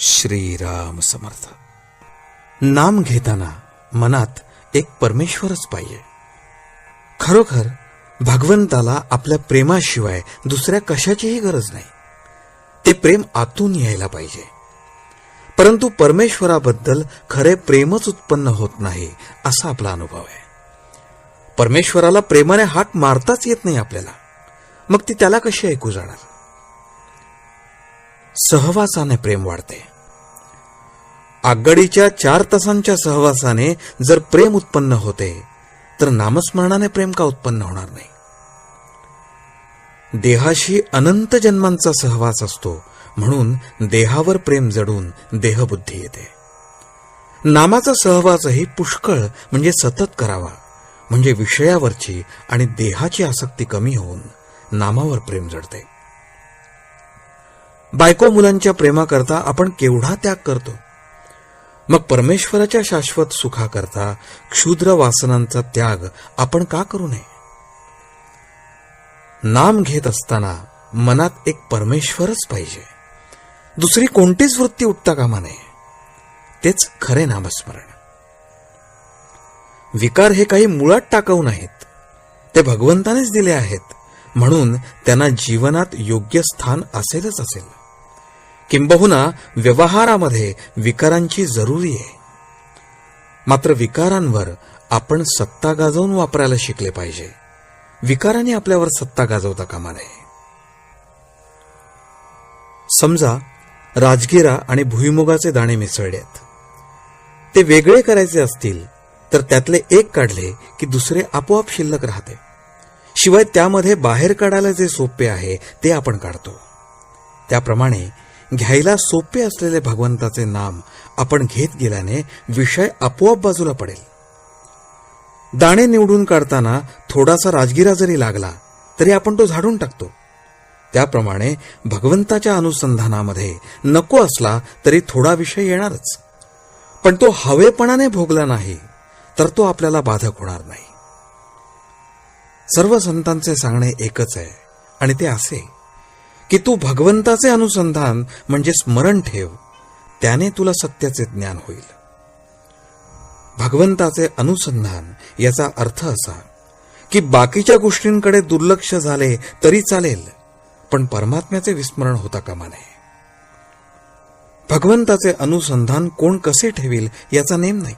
श्रीराम समर्थ. नाम घेताना मनात एक परमेश्वरच पाहिजे. खरोखर भगवंताला आपल्या प्रेमाशिवाय दुसऱ्या कशाचीही गरज नाही. ते प्रेम आतून यायला पाहिजे. परंतु परमेश्वराबद्दल खरे प्रेमच उत्पन्न होत नाही असा आपला अनुभव आहे. परमेश्वराला प्रेमाने हात मारताच येत नाही आपल्याला. मग ती त्याला कशी ऐकू जाणार? सहवासाने प्रेम वाढते. आगगाडीच्या चार तासांच्या सहवासाने जर प्रेम उत्पन्न होते तर नामस्मरणाने प्रेम का उत्पन्न होणार नाही? देहाशी अनंत जन्मांचा सहवास असतो म्हणून देहावर प्रेम जडून देहबुद्धी येते. नामाचा सहवासही पुष्कळ म्हणजे सतत करावा म्हणजे विषयावरची आणि देहाची आसक्ती कमी होऊन नामावर प्रेम जडते. बायको मुलांच्या प्रेमाकरता आपण केवढा त्याग करतो? मग परमेश्वराच्या शाश्वत सुखाकरता क्षुद्र वासनांचा त्याग आपण का करू नये? नाम घेत असताना मनात एक परमेश्वरच पाहिजे. दुसरी कोणतीच वृत्ती उठता कामा नये. तेच खरे नामस्मरण. विकार हे काही मुळात टाकवू नाहीत. ते भगवंतानेच दिले आहेत. म्हणून त्यांना जीवनात योग्य स्थान असेलच असेल. किंबहुना व्यवहारामध्ये विकारांची जरुरी आहे. मात्र विकारांवर आपण सत्ता गाजवून वापरायला शिकले पाहिजे. विकाराने आपल्यावर सत्ता गाजवता कामा नये. समजा राजगिरा आणि भुईमुगाचे दाणे मिसळलेत. ते वेगळे करायचे असतील तर त्यातले एक काढले की दुसरे आपोआप शिल्लक राहते. शिवाय त्यामध्ये बाहेर काढायला जे सोपे आहे ते आपण काढतो. त्याप्रमाणे घ्यायला सोपे असलेले भगवंताचे नाम आपण घेत गेल्याने विषय आपोआप बाजूला पडेल. दाणे निवडून काढताना थोडासा राजगिरा जरी लागला तरी आपण तो झाडून टाकतो. त्याप्रमाणे भगवंताच्या अनुसंधानामध्ये नको असला तरी थोडा विषय येणारच. पण तो हवेपणाने भोगला नाही तर तो आपल्याला बाधक होणार नाही. सर्व संतांचे सांगणे एकच आहे आणि ते असे. की तू भगवंताचे अनुसंधान म्हणजे स्मरण ठेव. त्याने तुला सत्याचे ज्ञान होईल. भगवंताचे अनुसंधान याचा अर्थ असा की बाकीच्या गोष्टींकडे दुर्लक्ष झाले तरी चालेल पण परमात्म्याचे विस्मरण होता कामा नये. भगवंताचे अनुसंधान कोण कसे ठेवील याचा नेम नाही.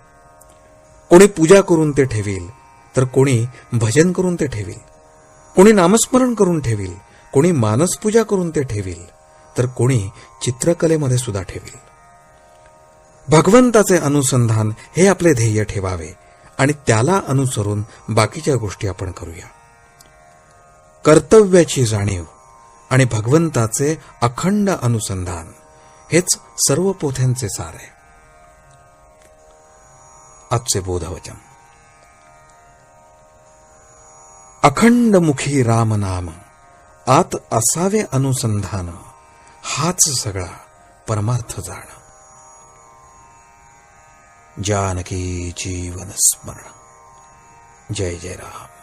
कोणी पूजा करून ते ठेवील तर कोणी भजन करून ते ठेवील. कोणी नामस्मरण करून ठेवील कोणी मानसपूजा करून ते ठेवील तर कोणी चित्रकलेमध्ये सुद्धा ठेवील. भगवंताचे अनुसंधान हे आपले ध्येय ठेवावे आणि त्याला अनुसरून बाकीच्या गोष्टी आपण करूया. कर्तव्याची जाणीव आणि भगवंताचे अखंड अनुसंधान हेच सर्व पोथ्यांचे सार आहे. आजचे बोधवचन. अखंड मुखी राम नाम आत असावे अनुसंधान हाच सगळा परमार्थ जाण. जानकी जीवन स्मरण. जय जय राम.